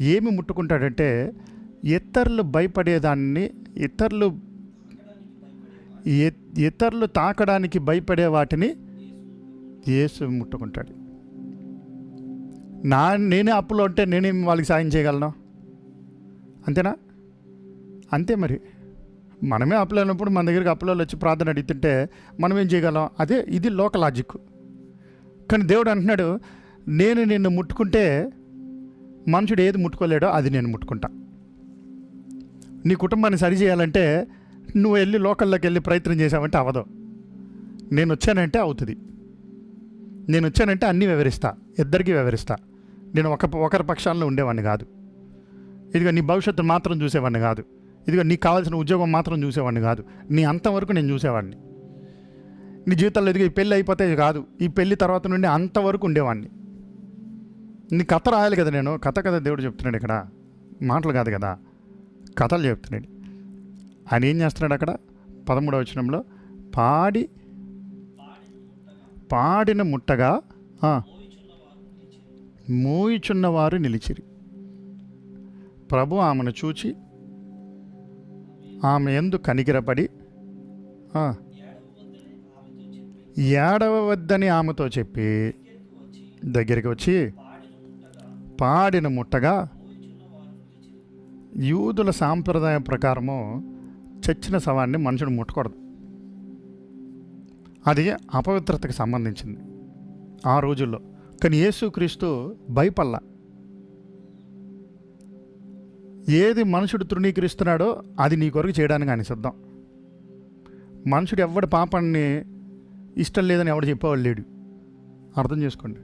ఏమి ముట్టుకుంటాడంటే ఇతరులు భయపడేదాన్ని ఇతరులు ఇ- ఇతరులు తాకడానికి భయపడే వాటిని యేసు ముట్టుకుంటాడు. నా నేనే అప్పులో ఉంటే నేనేం వాళ్ళకి సాయం చేయగలను? అంతేనా? అంతే మరి. మనమే అప్పులు అయినప్పుడు మన దగ్గరికి అప్పులో వచ్చి ప్రార్థన అడుగుతుంటే మనం ఏం చేయగలం? అదే ఇది లోక లాజిక్. కానీ దేవుడు అంటున్నాడు నేను నిన్ను ముట్టుకుంటే మనుషుడు ఏది ముట్టుకోలేడో అది నేను ముట్టుకుంటా. నీ కుటుంబాన్ని సరిచేయాలంటే నువ్వు వెళ్ళి లోకల్లోకి వెళ్ళి ప్రయత్నం చేసావంటే అవ్వదు నేను వచ్చానంటే అవుతుంది. నేను వచ్చానంటే అన్నీ వివరిస్తా. ఇద్దరికీ వివరిస్తా. నేను ఒక ఒకరి పక్షాల్లో ఉండేవాడిని కాదు. ఇదిగో నీ భవిష్యత్తు మాత్రం చూసేవాడిని కాదు. ఇదిగో నీకు కావాల్సిన ఉద్యోగం మాత్రం చూసేవాడిని కాదు. నీ అంతవరకు నేను చూసేవాడిని. నీ జీవితంలో ఇదిగో ఈ పెళ్ళి అయిపోతే కాదు. ఈ పెళ్ళి తర్వాత నుండి అంతవరకు ఉండేవాడిని. నీ కథ రాయాలి కదా నేను. కథ కదా దేవుడు చెప్తున్నాడు ఇక్కడ. మాటలు కాదు కదా. కథలు చెప్తున్నాడు. ఆయన ఏం చేస్తున్నాడు అక్కడ? పదమూడవ వచనంలో పాడి పాడిన ముట్టగా మూయిచున్నవారు నిలిచిరి. ప్రభు ఆమెను చూచి ఆమె ఎందు కనిగిరపడి ఏడవ ఏడవద్దని ఆమెతో చెప్పి దగ్గరికి వచ్చి పాడిన ముట్టగా యూదుల సాంప్రదాయం ప్రకారము చచ్చిన శవాన్ని మనుషుడు ముట్టకూడదు. అది అపవిత్రతకు సంబంధించింది ఆ రోజుల్లో. కానీ యేసుక్రీస్తు భయపల్లా. ఏది మనుషుడు తృణీకరిస్తున్నాడో అది నీ కొరకు చేయడానికి ఆయన సిద్ధం. మనుషుడు ఎవడి పాపాన్ని ఇష్టం లేదని ఎవడు చెప్పేవాడు లేడు. అర్థం చేసుకోండి.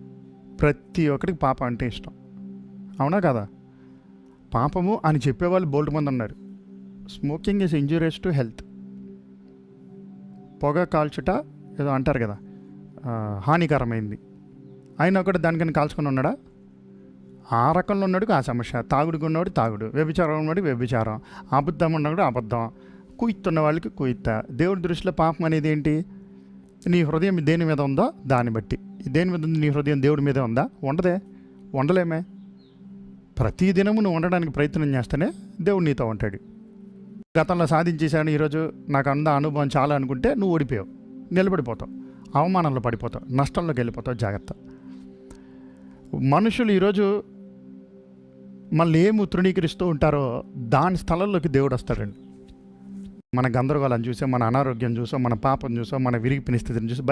ప్రతి ఒక్కడికి పాపం అంటే ఇష్టం. అవునా కదా? పాపము అని చెప్పేవాళ్ళు బోల్డ్ మంది ఉన్నారు smoking is injurious to health పొగ కాల్చుట ఏదో అంటారు కదా హానికరమైంది. అయినా కూడా దానికని కాల్చుకొని ఉన్నాడా? ఆ రకంలో ఉన్నాడు ఆ సమస్య. తాగుడుకు ఉన్నవాడు తాగుడు వ్యభిచారం ఉన్నవాడు వ్యభిచారం. అబద్ధం ఉన్నవాడు అబద్ధం. కుయిత్తున్న వాళ్ళకి కుయిత్త దేవుడి దృష్టిలో పాపం అనేది ఏంటి? నీ హృదయం దేని మీద ఉందో దాన్ని బట్టి. దేని మీద ఉంది? నీ హృదయం దేవుడి మీదే ఉందా? ఉండదే. ఉండలేమే. ప్రతి దినము నువ్వు ఉండడానికి ప్రయత్నం చేస్తేనే దేవుడు నీతో ఉంటాడు. గతంలో సాధించేశాను ఈరోజు నాకు అంద అనుభవం చాలా అనుకుంటే నువ్వు ఓడిపోయావు. నిలబడిపోతావు. అవమానంలో పడిపోతావు. నష్టంలోకి వెళ్ళిపోతావు. జాగ్రత్త. మనుషులు ఈరోజు మళ్ళీ ఏమి తృణీకరిస్తూ ఉంటారో దాని స్థలంలోకి దేవుడు వస్తాడండి. మన గందరగోళం చూసో మన అనారోగ్యం చూసాం మన పాపం చూసాం మన విరిగిపోయిన స్థితిని చూసి.